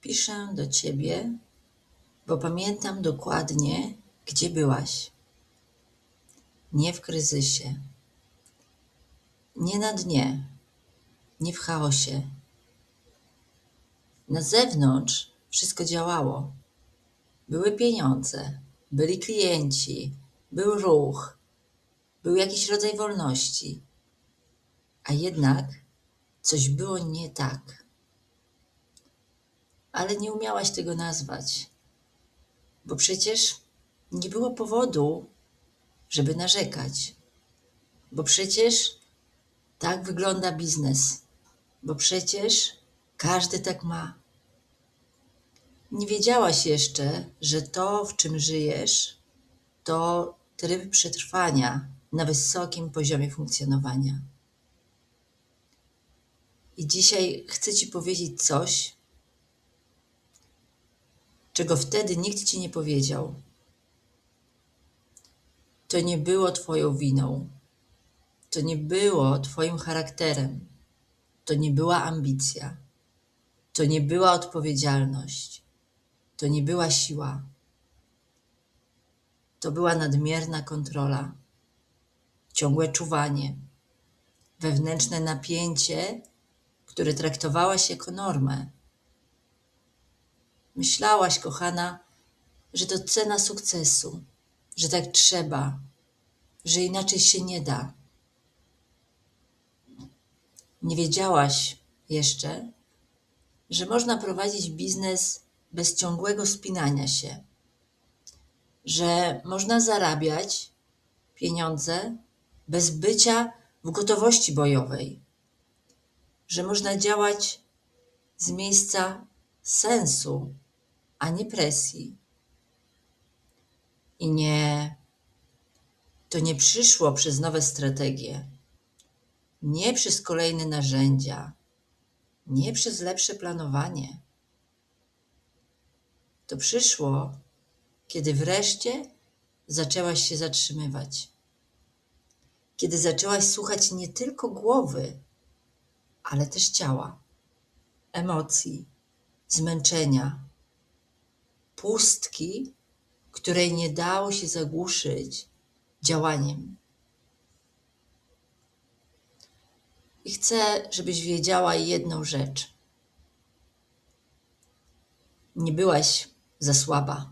Piszę do ciebie, bo pamiętam dokładnie, gdzie byłaś. Nie w kryzysie, nie na dnie, nie w chaosie. Na zewnątrz wszystko działało. Były pieniądze, byli klienci, był ruch, był jakiś rodzaj wolności. A jednak coś było nie tak. Ale nie umiałaś tego nazwać, bo przecież nie było powodu, żeby narzekać. Bo przecież tak wygląda biznes. Bo przecież każdy tak ma. Nie wiedziałaś jeszcze, że to, w czym żyjesz, to tryb przetrwania na wysokim poziomie funkcjonowania. I dzisiaj chcę Ci powiedzieć coś, czego wtedy nikt Ci nie powiedział. To nie było Twoją winą. To nie było Twoim charakterem. To nie była ambicja. To nie była odpowiedzialność. To nie była siła. To była nadmierna kontrola, ciągłe czuwanie, wewnętrzne napięcie, które traktowałaś jako normę. Myślałaś, kochana, że to cena sukcesu, że tak trzeba, że inaczej się nie da. Nie wiedziałaś jeszcze, że można prowadzić biznes bez ciągłego spinania się, że można zarabiać pieniądze bez bycia w gotowości bojowej, że można działać z miejsca sensu, a nie presji. I nie, to nie przyszło przez nowe strategie, nie przez kolejne narzędzia, nie przez lepsze planowanie. To przyszło, kiedy wreszcie zaczęłaś się zatrzymywać. Kiedy zaczęłaś słuchać nie tylko głowy, ale też ciała, emocji, zmęczenia, pustki, której nie dało się zagłuszyć działaniem. I chcę, żebyś wiedziała jedną rzecz. Nie byłaś za słaba.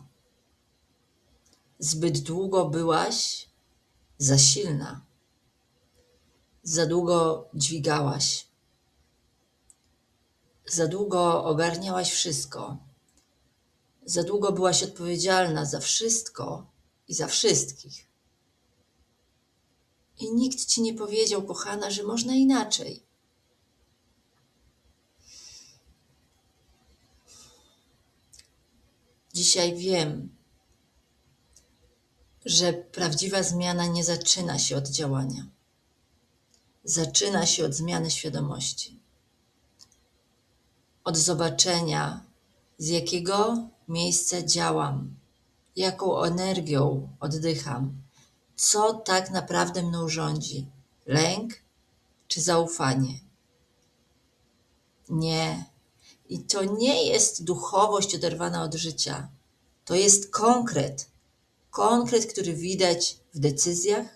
Zbyt długo byłaś za silna. Za długo dźwigałaś. Za długo ogarniałaś wszystko. Za długo byłaś odpowiedzialna za wszystko i za wszystkich. I nikt ci nie powiedział, kochana, że można inaczej. Dzisiaj wiem, że prawdziwa zmiana nie zaczyna się od działania. Zaczyna się od zmiany świadomości. Od zobaczenia, z jakiego miejsca działam, jaką energią oddycham, co tak naprawdę mną rządzi lęk czy zaufanie. Nie. I to nie jest duchowość oderwana od życia. To jest konkret. Konkret, który widać w decyzjach,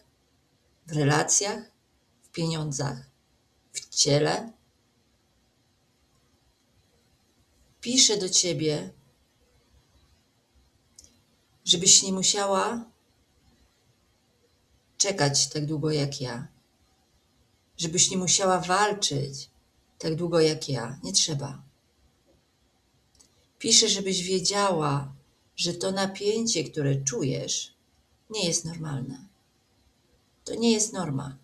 w relacjach, w pieniądzach, w ciele. Piszę do ciebie, żebyś nie musiała czekać tak długo jak ja. Żebyś nie musiała walczyć tak długo jak ja. Nie trzeba. Piszę, żebyś wiedziała, że to napięcie, które czujesz, nie jest normalne. To nie jest norma.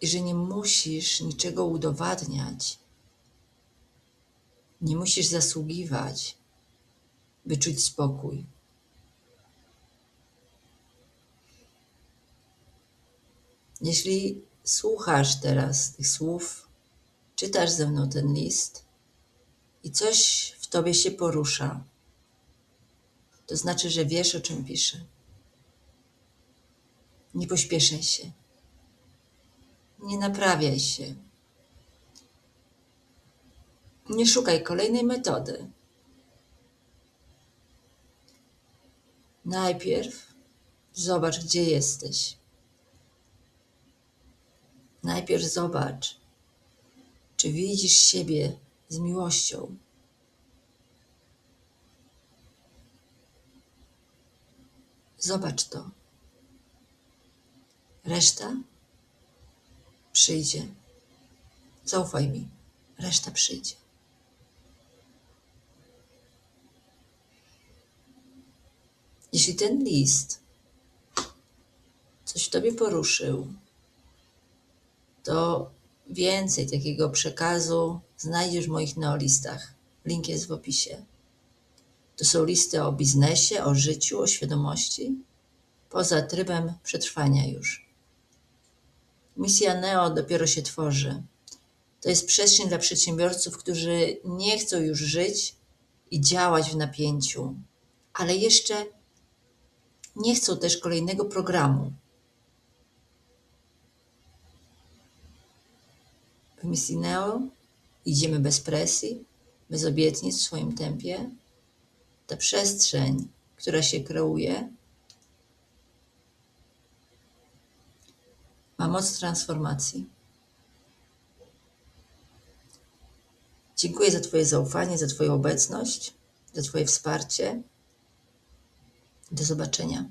I że nie musisz niczego udowadniać, nie musisz zasługiwać, by czuć spokój. Jeśli słuchasz teraz tych słów, czytasz ze mną ten list i coś w tobie się porusza, to znaczy, że wiesz, o czym piszę. Nie pośpieszaj się. Nie naprawiaj się. Nie szukaj kolejnej metody. Najpierw zobacz, gdzie jesteś. Najpierw zobacz, czy widzisz siebie z miłością. Zobacz to. Reszta przyjdzie. Zaufaj mi, reszta przyjdzie. Jeśli ten list coś w tobie poruszył, to więcej takiego przekazu znajdziesz w moich neolistach. Link jest w opisie. To są listy o biznesie, o życiu, o świadomości, poza trybem przetrwania już. Misja Neo dopiero się tworzy. To jest przestrzeń dla przedsiębiorców, którzy nie chcą już żyć i działać w napięciu, ale jeszcze nie chcą też kolejnego programu. W misji Neo idziemy bez presji, bez obietnic w swoim tempie. Ta przestrzeń, która się kreuje, ma moc transformacji. Dziękuję za Twoje zaufanie, za Twoją obecność, za Twoje wsparcie. Do zobaczenia.